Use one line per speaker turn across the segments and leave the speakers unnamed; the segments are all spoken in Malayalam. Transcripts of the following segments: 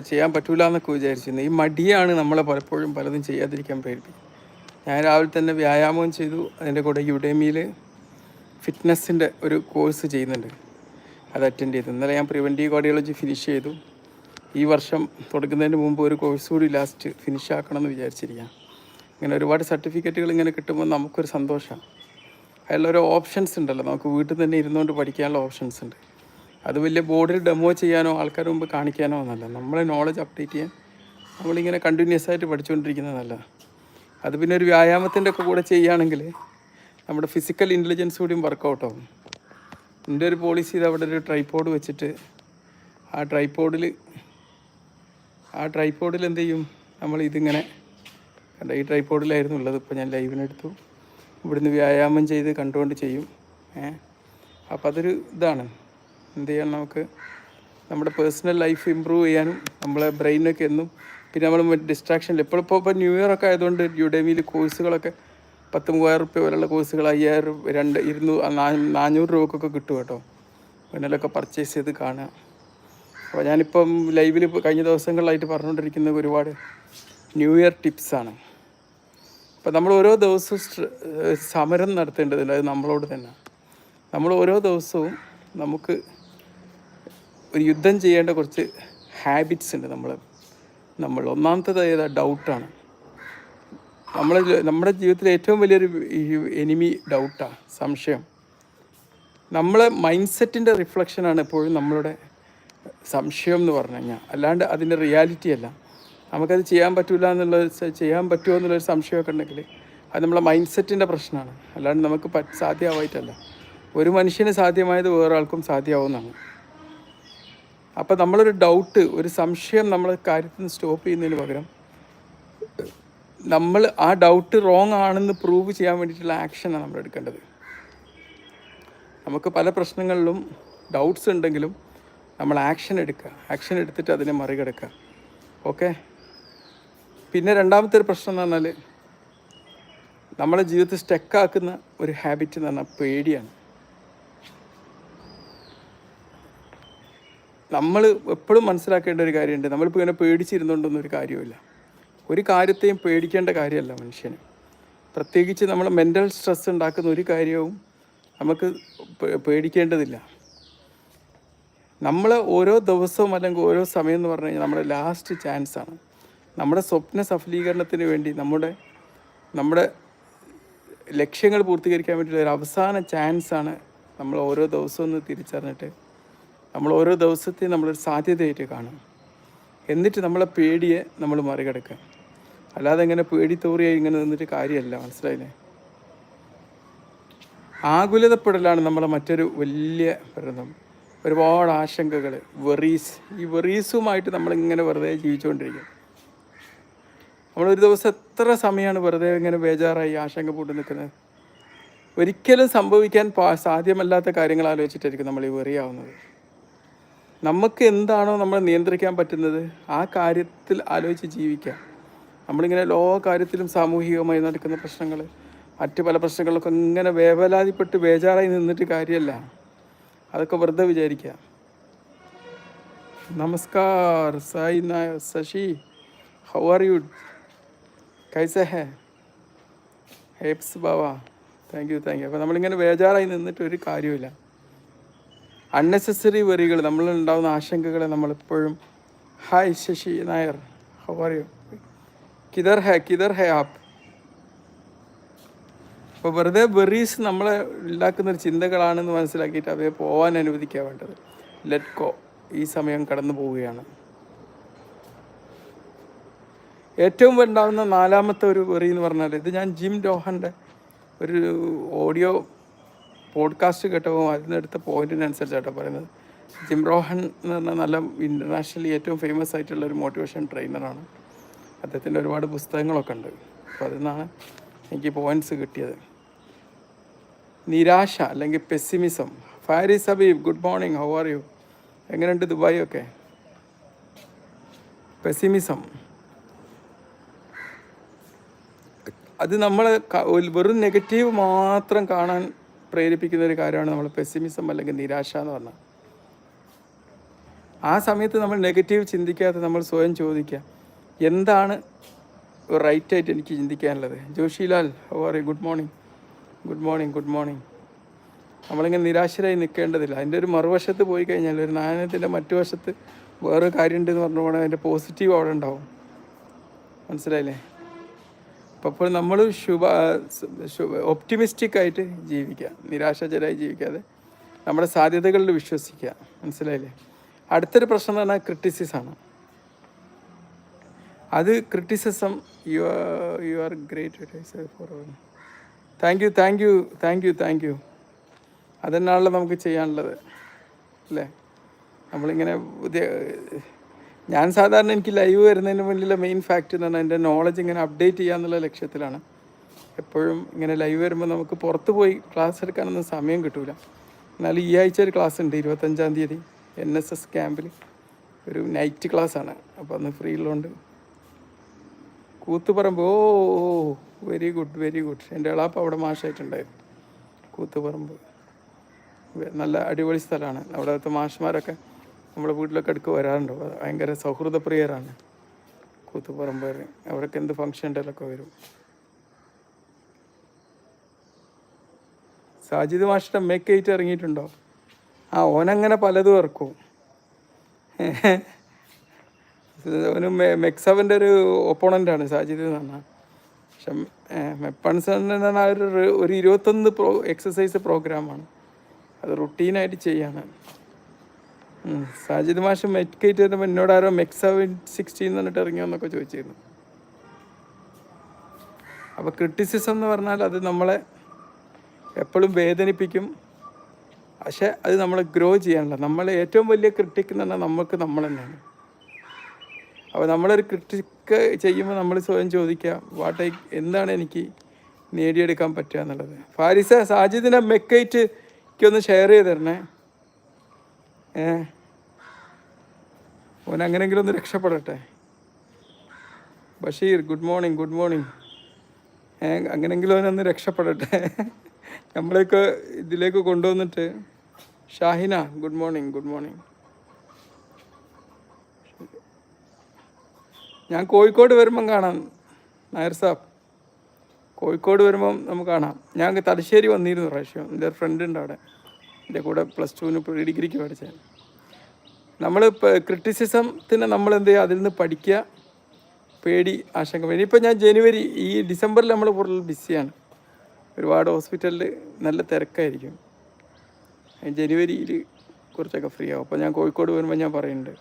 ചെയ്യാൻ പറ്റൂല എന്നൊക്കെ വിചാരിച്ചിരുന്നു. ഈ മടിയാണ് നമ്മളെ പലപ്പോഴും പലതും ചെയ്യാതിരിക്കാൻ പ്രേരിപ്പിക്കും ഞാൻ രാവിലെ തന്നെ വ്യായാമവും ചെയ്തു. അതിന്റെ കൂടെ യുഡേമിയിൽ ഫിറ്റ്നസ്സിന്റെ ഒരു കോഴ്സ് ചെയ്യുന്നുണ്ട്. അത് അറ്റൻഡ് ചെയ്തു. ഇന്നലെ ഞാൻ പ്രിവെന്റീവ് കാർഡിയോളജി ഫിനിഷ് ചെയ്തു. ഈ വർഷം തുടങ്ങുന്നതിന് മുമ്പ് ഒരു കോഴ്സ് കൂടി ലാസ്റ്റ് ഫിനിഷ് ആക്കണം എന്ന് വിചാരിച്ചിരിക്കാം ഇങ്ങനെ ഒരുപാട് സർട്ടിഫിക്കറ്റുകൾ ഇങ്ങനെ കിട്ടുമ്പോൾ നമുക്കൊരു സന്തോഷമാണ്. അതിലൊരു ഓപ്ഷൻസ് ഉണ്ടല്ലോ. നമുക്ക് വീട്ടിൽ തന്നെ ഇരുന്നുകൊണ്ട് പഠിക്കാനുള്ള ഓപ്ഷൻസ് ഉണ്ട്. അത് വലിയ ബോർഡിൽ ഡെമോ ചെയ്യാനോ ആൾക്കാർ മുമ്പ് കാണിക്കാനോ ഒന്നല്ല. നമ്മളെ നോളജ് അപ്ഡേറ്റ് ചെയ്യാൻ നമ്മളിങ്ങനെ കണ്ടിന്യൂസ് ആയിട്ട് പഠിച്ചുകൊണ്ടിരിക്കുന്നതല്ല അത് പിന്നെ ഒരു വ്യായാമത്തിന്റെ ഒക്കെ കൂടെ ചെയ്യുകയാണെങ്കിൽ നമ്മുടെ ഫിസിക്കൽ ഇന്റലിജൻസ് കൂടിയും വർക്കൗട്ട് ആവും. എന്റെ ഒരു പോളിസി ഇത് അവിടെ ഒരു ട്രൈപോഡ് വെച്ചിട്ട് ആ ട്രൈപോഡിൽ ആ ട്രൈപോഡിൽ എന്ത് ചെയ്യും? നമ്മൾ ഇതിങ്ങനെ കണ്ട ഈ ട്രൈപോഡിലായിരുന്നു ഉള്ളത്. ഇപ്പോൾ ഞാൻ ലൈവിനെടുത്തു ഇവിടുന്ന് വ്യായാമം ചെയ്ത് കണ്ടുകൊണ്ട് ചെയ്യും. ഏ? അപ്പോൾ അതൊരു ഇതാണ്. എന്ത് ചെയ്യണം നമുക്ക് നമ്മുടെ പേഴ്സണൽ ലൈഫ് ഇമ്പ്രൂവ് ചെയ്യാനും നമ്മളെ ബ്രെയിനൊക്കെ എന്നും പിന്നെ നമ്മൾ ഡിസ്ട്രാക്ഷനിൽ ഇപ്പോൾ ഇപ്പോൾ ഇപ്പോൾ ന്യൂ ഇയർ ഒക്കെ ആയതുകൊണ്ട് യുഡേമിയിൽ കോഴ്സുകളൊക്കെ പത്ത് മൂവായിരം റുപ്യ വരെയുള്ള കോഴ്സുകൾ അയ്യായിരം രണ്ട് ഇരുന്നൂറ് നാ- നാനൂറ് രൂപക്കൊക്കെ കിട്ടും കേട്ടോ. പിന്നലൊക്കെ പർച്ചേസ് ചെയ്ത് കാണുക. അപ്പോൾ ഞാനിപ്പം ലൈവിൽ കഴിഞ്ഞ ദിവസങ്ങളിലായിട്ട് പറഞ്ഞുകൊണ്ടിരിക്കുന്ന ഒരുപാട് ന്യൂ ഇയർ ടിപ്സാണ് അപ്പോൾ നമ്മൾ ഓരോ ദിവസവും സമരം നടത്തേണ്ടതില്ല. അത് നമ്മളോട് തന്നെ. നമ്മൾ ഓരോ ദിവസവും നമുക്ക് ഒരു യുദ്ധം ചെയ്യേണ്ട കുറച്ച് ഹാബിറ്റ്സ് ഉണ്ട് നമ്മൾ നമ്മൾ ഒന്നാമത്തേത് ഏതാ ഡൗട്ടാണ് നമ്മളെ നമ്മുടെ ജീവിതത്തിലെ ഏറ്റവും വലിയൊരു എനിമി ഡൗട്ടാണ് സംശയം. നമ്മളെ മൈൻഡ് സെറ്റിന്റെ റിഫ്ലക്ഷനാണ് എപ്പോഴും നമ്മളുടെ സംശയം എന്ന് പറഞ്ഞു കഴിഞ്ഞാൽ അല്ലാണ്ട് അതിന്റെ റിയാലിറ്റി അല്ല. നമുക്കത് ചെയ്യാൻ പറ്റില്ല എന്നുള്ളത് ചെയ്യാൻ പറ്റുമോ എന്നുള്ളൊരു സംശയമൊക്കെ ഉണ്ടെങ്കിൽ അത് നമ്മളെ മൈൻഡ് സെറ്റിന്റെ പ്രശ്നമാണ്. അല്ലാണ്ട് നമുക്ക് സാധ്യമാവായിട്ടല്ല ഒരു മനുഷ്യന് സാധ്യമായത് വേറെ ആൾക്കും സാധ്യമാവുന്നതാണ്. അപ്പോൾ നമ്മളൊരു ഡൗട്ട് ഒരു സംശയം നമ്മൾ കാര്യത്തിൽ നിന്ന് സ്റ്റോപ്പ് ചെയ്യുന്നതിന് പകരം നമ്മൾ ആ ഡൗട്ട് റോങ് ആണെന്ന് പ്രൂവ് ചെയ്യാൻ വേണ്ടിയിട്ടുള്ള ആക്ഷനാണ് നമ്മൾ എടുക്കേണ്ടത്. നമുക്ക് പല പ്രശ്നങ്ങളിലും ഡൗട്ട്സ് ഉണ്ടെങ്കിലും നമ്മൾ ആക്ഷൻ എടുക്കുക. ആക്ഷൻ എടുത്തിട്ട് അതിനെ മറികടക്കുക. ഓക്കെ പിന്നെ രണ്ടാമത്തെ ഒരു പ്രശ്നം എന്ന് പറഞ്ഞാൽ നമ്മളെ ജീവിതത്തിൽ സ്റ്റക്കാക്കുന്ന ഒരു ഹാബിറ്റ് എന്ന് പറഞ്ഞാൽ പേടിയാണ്. നമ്മൾ എപ്പോഴും മനസ്സിലാക്കേണ്ട ഒരു കാര്യമുണ്ട്. നമ്മളിപ്പോൾ ഇങ്ങനെ പേടിച്ചിരുന്നുകൊണ്ടൊന്നും ഒരു കാര്യമില്ല ഒരു കാര്യത്തെയും പേടിക്കേണ്ട കാര്യമല്ല മനുഷ്യന്. പ്രത്യേകിച്ച് നമ്മൾ മെന്റൽ സ്ട്രെസ് ഉണ്ടാക്കുന്ന ഒരു കാര്യവും നമുക്ക് പേടിക്കേണ്ടതില്ല. നമ്മൾ ഓരോ ദിവസവും അല്ലെങ്കിൽ ഓരോ സമയം എന്ന് പറഞ്ഞു കഴിഞ്ഞാൽ നമ്മുടെ ലാസ്റ്റ് ചാൻസാണ് നമ്മുടെ സ്വപ്ന സഫലീകരണത്തിന് വേണ്ടി നമ്മുടെ നമ്മുടെ ലക്ഷ്യങ്ങൾ പൂർത്തീകരിക്കാൻ വേണ്ടിയിട്ടുള്ള ഒരു അവസാന ചാൻസാണ് നമ്മൾ ഓരോ ദിവസവും ഒന്ന് തിരിച്ചറിഞ്ഞിട്ട് നമ്മൾ ഓരോ ദിവസത്തെയും നമ്മളൊരു സാധ്യതയായിട്ട് കാണും. എന്നിട്ട് നമ്മളെ പേടിയെ നമ്മൾ മറികടക്കുക. അല്ലാതെ ഇങ്ങനെ പേടി തോറിയായി ഇങ്ങനെ നിന്നിട്ട് കാര്യമല്ല മനസ്സിലായില്ലേ? ആകുലതപ്പെടലാണ് നമ്മളെ മറ്റൊരു വലിയ പ്രതം ഒരുപാട് ആശങ്കകൾ വെറീസ് ഈ വെറീസുമായിട്ട് നമ്മളിങ്ങനെ വെറുതെ ജീവിച്ചുകൊണ്ടിരിക്കും. നമ്മളൊരു ദിവസം എത്ര സമയമാണ് വെറുതെ ഇങ്ങനെ ബേജാറായി ആശങ്ക പൂട്ട് നിൽക്കുന്നത്? ഒരിക്കലും സംഭവിക്കാൻ സാധ്യമല്ലാത്ത കാര്യങ്ങൾ ആലോചിച്ചിട്ടായിരിക്കും നമ്മൾ ഈ വെറിയാവുന്നത് നമുക്ക് എന്താണോ നമ്മൾ നിയന്ത്രിക്കാൻ പറ്റുന്നത് ആ കാര്യത്തിൽ ആലോചിച്ച് ജീവിക്കാം നമ്മളിങ്ങനെ എല്ലാ കാര്യത്തിലും സാമൂഹികമായി നടക്കുന്ന പ്രശ്നങ്ങൾ മറ്റ് പല പ്രശ്നങ്ങളൊക്കെ ഇങ്ങനെ വേവലാതിപ്പെട്ട് ബേജാറായി നിന്നിട്ട് കാര്യമല്ല. അതൊക്കെ വെറുതെ വിചാരിക്കുക. നമസ്കാർ സായി നായ ശശി. ഹൗ ആർ യു കൈസ ഹേ. ഹേപ്സ് ബാവ. താങ്ക് യു താങ്ക് യു അപ്പോൾ നമ്മളിങ്ങനെ ബേജാറായി നിന്നിട്ട് ഒരു കാര്യമില്ല അൺനെസസറി വെറികൾ നമ്മളുണ്ടാകുന്ന ആശങ്കകളെ നമ്മളെപ്പോഴും hi Sasi Nair how are you കിതർ ഹേ കിതർ ഹേ ആപ്പ്. അപ്പോൾ വെറുതെ വെറീസ് നമ്മളെ ഉണ്ടാക്കുന്ന ഒരു ചിന്തകളാണെന്ന് മനസ്സിലാക്കിയിട്ട് അവയെ പോകാൻ അനുവദിക്കുക വേണ്ടത്. ലെറ്റ് ഗോ ഈ സമയം കടന്നു പോവുകയാണ്. ഏറ്റവും ഉണ്ടാകുന്ന നാലാമത്തെ ഒരു വെറി എന്ന് പറഞ്ഞാൽ ഇത് ഞാൻ ജിം ഡോഹന്റെ ഒരു ഓഡിയോ പോഡ്കാസ്റ്റ് കേട്ടപ്പോൾ അതിനെടുത്ത പോയിന്റിനനുസരിച്ചാട്ടോ പറയുന്നത്. ജിം റോഹൻ എന്ന് പറഞ്ഞാൽ നല്ല ഇന്റർനാഷണലി ഏറ്റവും ഫേമസ് ആയിട്ടുള്ള ഒരു മോട്ടിവേഷൻ ട്രെയിനറാണ് അദ്ദേഹത്തിന്റെ ഒരുപാട് പുസ്തകങ്ങളൊക്കെ ഉണ്ട്. അപ്പോൾ അതിൽ നിന്നാണ് എനിക്ക് പോയിന്റ്സ് കിട്ടിയത്. നിരാശ അല്ലെങ്കിൽ pessimism Faris Habeeb good morning how are you എങ്ങനെയുണ്ട് ദുബായ് ഒക്കെ പെസിമിസം അത് നമ്മൾ വെറും നെഗറ്റീവ് മാത്രം കാണാൻ പ്രേരിപ്പിക്കുന്ന ഒരു കാര്യമാണ് നമ്മൾ പെസിമിസം അല്ലെങ്കിൽ നിരാശ എന്ന് പറഞ്ഞാൽ. ആ സമയത്ത് നമ്മൾ നെഗറ്റീവ് ചിന്തിക്കാതെ നമ്മൾ സ്വയം ചോദിക്കുക എന്താണ് റൈറ്റായിട്ട് എനിക്ക് ചിന്തിക്കാനുള്ളത്? Joshilal O R good morning good morning good morning നമ്മളിങ്ങനെ നിരാശരായി നിൽക്കേണ്ടതില്ല. അതിന്റെ ഒരു മറുവശത്ത് പോയി കഴിഞ്ഞാൽ ഒരു നാണയത്തിന്റെ മറ്റു വശത്ത് വേറൊരു കാര്യമുണ്ടെന്ന് പറഞ്ഞു പോകണമെങ്കിൽ അതിന്റെ പോസിറ്റീവ് അവിടെ ഉണ്ടാവും. മനസ്സിലായില്ലേ? അപ്പോൾ നമ്മൾ ശുഭ ഒപ്റ്റിമിസ്റ്റിക് ആയിട്ട് ജീവിക്കുക നിരാശാചരായി ജീവിക്കാതെ നമ്മുടെ സാധ്യതകളിൽ വിശ്വസിക്കുക. മനസ്സിലായില്ലേ? അടുത്തൊരു പ്രശ്നം എന്ന് പറഞ്ഞാൽ ക്രിറ്റിസിസാണ് അത് criticism you are you are great for thank you thank you thank you thank you അതെന്നാണല്ലോ നമുക്ക് ചെയ്യാനുള്ളത് അല്ലേ? നമ്മളിങ്ങനെ പുതിയ ഞാൻ സാധാരണ എനിക്ക് ലൈവ് വരുന്നതിന് മുന്നിലെ മെയിൻ ഫാക്റ്റ് എന്ന് പറഞ്ഞാൽ എന്റെ നോളജ് ഇങ്ങനെ അപ്ഡേറ്റ് ചെയ്യാന്നുള്ള ലക്ഷ്യത്തിലാണ്. എപ്പോഴും ഇങ്ങനെ ലൈവ് വരുമ്പോൾ നമുക്ക് പുറത്ത് പോയി ക്ലാസ് എടുക്കാനൊന്നും സമയം കിട്ടില്ല എന്നാലും ഈ ആഴ്ച ഒരു ക്ലാസ് ഉണ്ട് ഇരുപത്തഞ്ചാം തീയതി എൻ എസ് എസ് ക്യാമ്പിൽ ഒരു നൈറ്റ് ക്ലാസ് ആണ്. അപ്പോൾ അന്ന് ഫ്രീ ഉള്ളതുകൊണ്ട് Koothuparamba oh very good very good എന്റെ ഇളാപ്പ് അവിടെ മാഷായിട്ടുണ്ടായിരുന്നു. കൂത്തുപറമ്പ്. നല്ല അടിപൊളി സ്ഥലമാണ്. അവിടുത്തെ മാഷ്മാരൊക്കെ നമ്മുടെ വീട്ടിലൊക്കെ അടുക്ക് വരാറുണ്ട്. ഭയങ്കര സൗഹൃദപ്രിയരാണ്. കൂത്തുപറമ്പേർ അവരൊക്കെ എന്ത് ഫംഗ്ഷൻ ഉണ്ടെങ്കിലൊക്കെ വരും. സാജിദ് മാഷ്ടം മേക്ക് എയ്റ്റ് ഇറങ്ങിയിട്ടുണ്ടോ? ആ ഓനങ്ങനെ പലതും ഇറക്കും. ഓന് മെക്സവന്റെ ഒരു ഒപ്പോണന്റാണ് സാജിദ് എന്ന് പറഞ്ഞാൽ. പക്ഷെ മെപ്പൺസൺ എന്ന് ഒരു ഒരു ഇരുപത്തൊന്ന് പ്രോ എക്സസൈസ് പ്രോഗ്രാമാണ് അത് റുട്ടീനായിട്ട് ചെയ്യാണ്. സാജിദ് മാഷ് മെഡിക്കേറ്റ് വരുമ്പോൾ എന്നോട് ആരോ മെക്സവൻ സിക്സ്റ്റീൻ എന്നിട്ട് ഇറങ്ങിയോന്നൊക്കെ ചോദിച്ചിരുന്നു. അപ്പോൾ ക്രിറ്റിസിസം എന്ന് പറഞ്ഞാൽ അത് നമ്മളെ എപ്പോഴും വേദനിപ്പിക്കും. പക്ഷെ അത് നമ്മളെ ഗ്രോ ചെയ്യാനുള്ള നമ്മളെ ഏറ്റവും വലിയ ക്രിട്ടിക് എന്ന് പറഞ്ഞാൽ നമുക്ക് നമ്മൾ തന്നെയാണ്. അപ്പോൾ നമ്മളൊരു ക്രിട്ടിക്ക് ചെയ്യുമ്പോൾ നമ്മൾ സ്വയം ചോദിക്കുക വാട്ട് ഐ എന്താണ് എനിക്ക് നേടിയെടുക്കാൻ പറ്റുക എന്നുള്ളത്? ഫാരിസ സാജിദിനെ മെക്കൈറ്റ് ഒന്ന് ഷെയർ ചെയ്ത് തരണേ. ഏ? ഓൻ അങ്ങനെങ്കിലും ഒന്ന് രക്ഷപ്പെടട്ടെ. Basheer good morning good morning അങ്ങനെങ്കിലും അവനൊന്ന് രക്ഷപ്പെടട്ടെ. നമ്മളെയൊക്കെ ഇതിലേക്ക് കൊണ്ടുവന്നിട്ട്. Shahina good morning good morning ഞാൻ കോഴിക്കോട് വരുമ്പം കാണാം. നായർ സാബ്. കോഴിക്കോട് വരുമ്പം നമുക്ക് കാണാം. ഞാൻ തലശ്ശേരി വന്നിരുന്നു പ്രാവശ്യം. എന്റെ ഫ്രണ്ട് ഉണ്ട് അവിടെ. എന്റെ കൂടെ പ്ലസ് ടുവിന് ഡിഗ്രിക്ക് പഠിച്ചത്. നമ്മൾ ക്രിറ്റിസിസത്തിന് നമ്മൾ എന്ത് ചെയ്യുക? അതിൽ നിന്ന് പഠിക്കുക. പേടി ആശങ്ക ഇപ്പം ഞാൻ ജനുവരി ഈ ഡിസംബറിൽ നമ്മൾ കൂടുതൽ ബിസിയാണ് ഒരുപാട് ഹോസ്പിറ്റലിൽ നല്ല തിരക്കായിരിക്കും. ജനുവരിയിൽ കുറച്ചൊക്കെ ഫ്രീ ആവും. അപ്പോൾ ഞാൻ കോഴിക്കോട് വരുമ്പോൾ ഞാൻ പറയുന്നുണ്ട്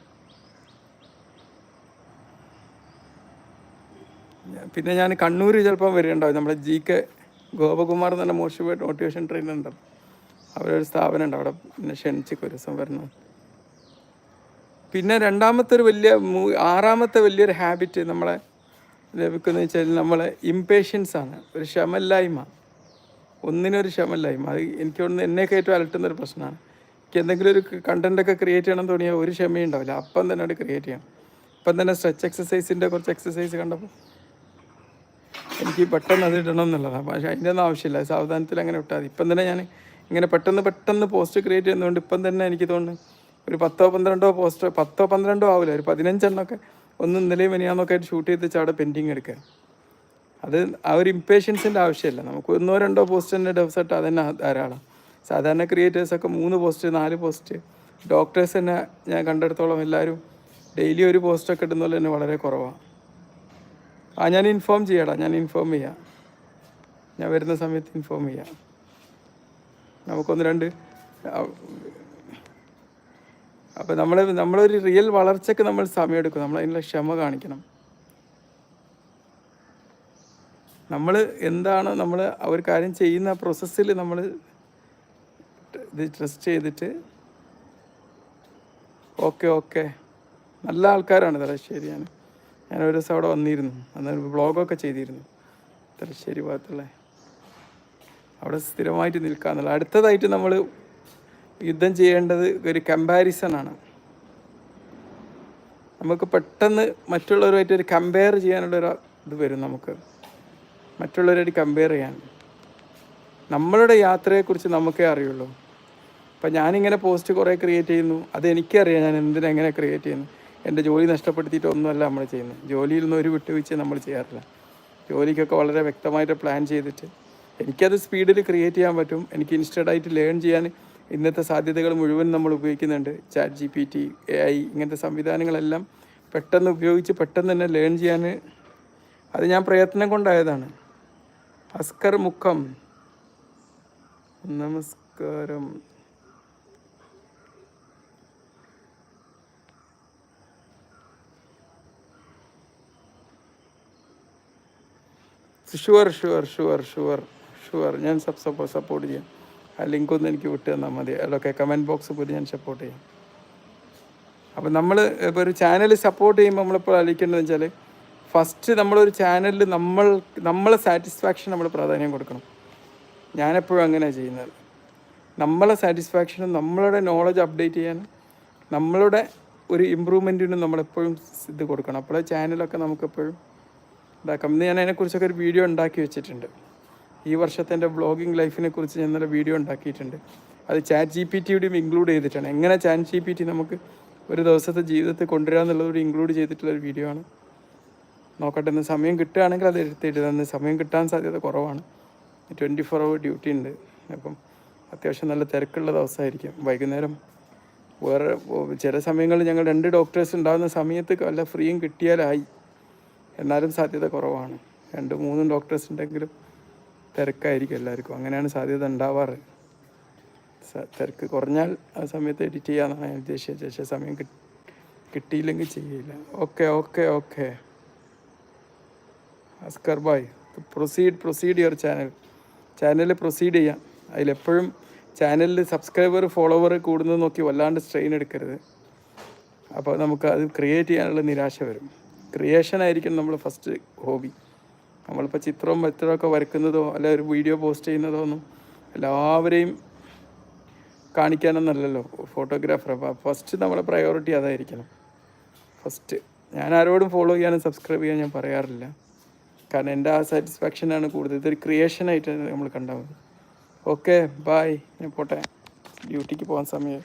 പിന്നെ ഞാൻ കണ്ണൂർ ചിലപ്പം വരുന്നുണ്ടാവും നമ്മുടെ ജി കെ ഗോപകുമാർ എന്ന് പറഞ്ഞ മോട്ടിവേറ്റ് മോട്ടിവേഷൻ ട്രെയിനർ ഉണ്ട് അവരൊരു സ്ഥാപനം ഉണ്ട് അവിടെ പിന്നെ ക്ഷണിച്ചൊക്കെ ഒരു ദിവസം വരണം. പിന്നെ രണ്ടാമത്തെ ഒരു വലിയ ആറാമത്തെ വലിയൊരു ഹാബിറ്റ് നമ്മളെ ലഭിക്കുന്നത് വെച്ചാൽ നമ്മളെ ഇംപേഷ്യൻസ് ആണ്. ഒരു ക്ഷമല്ലായ്മ ഒന്നിനൊരു ക്ഷമല്ലായ്മ അത് എനിക്ക് ഒന്ന് എന്നെയൊക്കെ ഏറ്റവും അലട്ടുന്ന ഒരു പ്രശ്നമാണ്. എനിക്ക് എന്തെങ്കിലും ഒരു കണ്ടന്റൊക്കെ ക്രിയേറ്റ് ചെയ്യണം തുടങ്ങിയാൽ ഒരു ക്ഷമയും ഉണ്ടാവില്ല. അപ്പം തന്നെ അത് ക്രിയേറ്റ് ചെയ്യണം. ഇപ്പം തന്നെ സ്ട്രെച്ച് എക്സസൈസിന്റെ കുറച്ച് എക്സസൈസ് കണ്ടപ്പോൾ എനിക്ക് പെട്ടെന്ന് അത് ഇടണം എന്നുള്ളതാണ്. പക്ഷേ അതിന്റെ ഒന്നും ആവശ്യമില്ല. സാവധാനത്തിൽ അങ്ങനെ വിട്ടാൽ മതി. ഇപ്പം തന്നെ ഞാൻ ഇങ്ങനെ പെട്ടെന്ന് പെട്ടെന്ന് പോസ്റ്റ് ക്രിയേറ്റ് ചെയ്യുന്നതുകൊണ്ട് ഇപ്പം തന്നെ എനിക്ക് തോന്നുന്നു ഒരു പത്തോ പന്ത്രണ്ടോ പോസ്റ്റർ പത്തോ പന്ത്രണ്ടോ ആവില്ല ഒരു പതിനഞ്ചെണ്ണമൊക്കെ ഒന്ന് ഇന്നലെയും മിനിയാന്നൊക്കെ ആയിട്ട് ഷൂട്ട് ചെയ്ത് അവിടെ പെൻഡിങ് എടുക്കുക. അത് ആ ഒരു ഇമ്പേഷ്യൻസിന്റെ ആവശ്യമില്ല. നമുക്ക് ഒന്നോ രണ്ടോ പോസ്റ്റ് തന്നെ അത് അതന്നെ ധാരാളം. സാധാരണ ക്രിയേറ്റേഴ്സൊക്കെ മൂന്ന് പോസ്റ്റ് നാല് പോസ്റ്റ് ഡോക്ടേഴ്സ് തന്നെ ഞാൻ കണ്ടെടുത്തോളം എല്ലാവരും ഡെയിലി ഒരു പോസ്റ്റൊക്കെ ഇടുന്നത് തന്നെ വളരെ കുറവാണ് ആ ഞാൻ ഇൻഫോം ചെയ്യാടാ ഞാൻ ഇൻഫോം ചെയ്യാം. ഞാൻ വരുന്ന സമയത്ത് ഇൻഫോം ചെയ്യാം. നമുക്കൊന്ന് രണ്ട് അപ്പോൾ നമ്മൾ നമ്മളൊരു റിയൽ വളർച്ചയ്ക്ക് നമ്മൾ സമയമെടുക്കും നമ്മൾ അതിനുള്ള ക്ഷമ കാണിക്കണം. നമ്മൾ എന്താണ് നമ്മൾ ഒരു കാര്യം ചെയ്യുന്ന പ്രോസസ്സിൽ നമ്മൾ ഇത് ട്രസ്റ്റ് ചെയ്തിട്ട് ഓക്കെ ഓക്കെ നല്ല ആൾക്കാരാണ് തലശ്ശേരി ഞാൻ ഞാൻ ഒരു ദിവസം അവിടെ വന്നിരുന്നു. അന്ന് ബ്ലോഗൊക്കെ ചെയ്തിരുന്നു. തലശ്ശേരി ഭാഗത്തുള്ള. അവിടെ സ്ഥിരമായിട്ട് നിൽക്കാന്നുള്ള അടുത്തതായിട്ട് നമ്മൾ യുദ്ധം ചെയ്യേണ്ടത് ഒരു കമ്പാരിസൺ ആണ്. നമുക്ക് പെട്ടെന്ന് മറ്റുള്ളവരുമായിട്ട് ഒരു കമ്പയർ ചെയ്യാനുള്ള ഒരു ഇത് വരും നമുക്ക്. മറ്റുള്ളവരായിട്ട് കമ്പയർ ചെയ്യാൻ. നമ്മളുടെ യാത്രയെക്കുറിച്ച് നമുക്കേ അറിയുള്ളൂ. അപ്പം ഞാനിങ്ങനെ പോസ്റ്റ് കുറേ ക്രിയേറ്റ് ചെയ്യുന്നു. അത് എനിക്കറിയാം ഞാൻ എന്തിനാ എങ്ങനെ ക്രിയേറ്റ് ചെയ്യുന്നു. എന്റെ ജോലി നഷ്ടപ്പെടുത്തിയിട്ട് ഒന്നുമല്ല നമ്മൾ ചെയ്യുന്നത്. ജോലിയിൽ നിന്ന് ഒരു വിട്ടുവീഴ്ച നമ്മൾ ചെയ്യാറില്ല. ജോലിക്കൊക്കെ വളരെ വ്യക്തമായിട്ട് പ്ലാൻ ചെയ്തിട്ട് എനിക്കത് സ്പീഡിൽ ക്രിയേറ്റ് ചെയ്യാൻ പറ്റും. എനിക്ക് ഇൻസ്റ്റഡായിട്ട് ലേൺ ചെയ്യാൻ ഇന്നത്തെ സാധ്യതകൾ മുഴുവൻ നമ്മൾ ഉപയോഗിക്കുന്നുണ്ട്. Chat G P T A I ഇങ്ങനത്തെ സംവിധാനങ്ങളെല്ലാം പെട്ടെന്ന് ഉപയോഗിച്ച് പെട്ടെന്ന് തന്നെ ലേൺ ചെയ്യാൻ അത് ഞാൻ പ്രയത്നം കൊണ്ടായതാണ്. അസ്കർ മുഖം. നമസ്കാരം. Sure sure sure sure sure ഞാൻ സപ്പോർട്ട് ചെയ്യാം. ആ ലിങ്ക് ഒന്ന് എനിക്ക് വിട്ട് തന്നാൽ മതി. അതൊക്കെ കമന്റ് ബോക്സ് പോയി ഞാൻ സപ്പോർട്ട് ചെയ്യാം. അപ്പം നമ്മൾ ഇപ്പോൾ ഒരു ചാനൽ സപ്പോർട്ട് ചെയ്യുമ്പോൾ നമ്മളിപ്പോൾ ആലോചിക്കേണ്ടതെന്ന് വെച്ചാൽ ഫസ്റ്റ് നമ്മളൊരു ചാനലിൽ നമ്മൾ നമ്മളെ സാറ്റിസ്ഫാക്ഷൻ നമ്മൾ പ്രാധാന്യം കൊടുക്കണം. ഞാനെപ്പോഴും അങ്ങനെയാണ് ചെയ്യുന്നത്. നമ്മളെ സാറ്റിസ്ഫാക്ഷനും നമ്മളുടെ നോളജ് അപ്ഡേറ്റ് ചെയ്യാൻ നമ്മളുടെ ഒരു ഇമ്പ്രൂവ്മെന്റിനും നമ്മളെപ്പോഴും ഇത് കൊടുക്കണം. അപ്പോഴേ ചാനലൊക്കെ നമുക്കെപ്പോഴും ഇതാക്കാം. ഇന്ന് ഞാൻ അതിനെക്കുറിച്ചൊക്കെ ഒരു വീഡിയോ ഉണ്ടാക്കി വെച്ചിട്ടുണ്ട്. ഈ വർഷത്തെ എന്റെ ബ്ലോഗിംഗ് ലൈഫിനെ കുറിച്ച് ഞാൻ നല്ല വീഡിയോ ഉണ്ടാക്കിയിട്ടുണ്ട്. അത് ചാറ്റ് ജി പി ടിയുടെയും ഇൻക്ലൂഡ് ചെയ്തിട്ടാണ്. എങ്ങനെ ചാറ്റ് ജി പി ടി നമുക്ക് ഒരു ദിവസത്തെ ജീവിതത്തിൽ കൊണ്ടുവരിക എന്നുള്ളത് ഇൻക്ലൂഡ് ചെയ്തിട്ടുള്ള ഒരു വീഡിയോ ആണ്. നോക്കട്ടെ ഇന്ന് സമയം കിട്ടുകയാണെങ്കിൽ അത് എടുത്തിട്ട് ഇന്ന് സമയം കിട്ടാൻ സാധ്യത കുറവാണ്. ട്വന്റി ഫോർ അവർ ഡ്യൂട്ടി ഉണ്ട്. അപ്പം അത്യാവശ്യം നല്ല തിരക്കുള്ള ദിവസമായിരിക്കും. വൈകുന്നേരം വേറെ ചില സമയങ്ങളിൽ ഞങ്ങൾ രണ്ട് ഡോക്ടേഴ്സ് ഉണ്ടാകുന്ന സമയത്ത് വല്ല ഫ്രീയും കിട്ടിയാലായി. എന്നാലും സാധ്യത കുറവാണ്. രണ്ട് മൂന്നും ഡോക്ടേഴ്സ് ഉണ്ടെങ്കിലും തിരക്കായിരിക്കും എല്ലാവർക്കും. അങ്ങനെയാണ് സാധ്യത ഉണ്ടാവാറ്. തിരക്ക് കുറഞ്ഞാൽ ആ സമയത്ത് എഡിറ്റ് ചെയ്യാന്നാണ് ഞാൻ ഉദ്ദേശിച്ചത്. പക്ഷേ സമയം കിട്ടിയില്ലെങ്കിൽ ചെയ്യില്ല. Okay okay okay. Askar bye proceed proceed your channel channel proceed ചെയ്യാം. അതിലെപ്പോഴും ചാനലിൽ സബ്സ്ക്രൈബർ ഫോളോവർ കൂടുന്നത് നോക്കി വല്ലാണ്ട് സ്ട്രെയിൻ എടുക്കരുത്. അപ്പോൾ നമുക്ക് അത് ക്രിയേറ്റ് ചെയ്യാനുള്ള നിരാശ വരും. ക്രിയേഷൻ ആയിരിക്കും നമ്മൾ ഫസ്റ്റ് ഹോബി നമ്മളിപ്പോൾ ചിത്രവും മറ്റൊക്കെ വരയ്ക്കുന്നതോ അല്ലെ ഒരു വീഡിയോ പോസ്റ്റ് ചെയ്യുന്നതോ ഒന്നും എല്ലാവരെയും കാണിക്കാനൊന്നല്ലല്ലോ ഫോട്ടോഗ്രാഫർ അപ്പോൾ ഫസ്റ്റ് നമ്മളെ പ്രയോറിറ്റി അതായിരിക്കണം. ഫസ്റ്റ് ഞാൻ ആരോടും ഫോളോ ചെയ്യാനും സബ്സ്ക്രൈബ് ചെയ്യാൻ ഞാൻ പറയാറില്ല. കാരണം എന്റെ ആ സാറ്റിസ്ഫാക്ഷനാണ് കൂടുതൽ. ഇതൊരു ക്രിയേഷനായിട്ട് നമ്മൾ കണ്ടാൽ മതി ഓക്കെ ബായ് ഞാൻ പോട്ടെ. ഡ്യൂട്ടിക്ക് പോകാൻ സമയം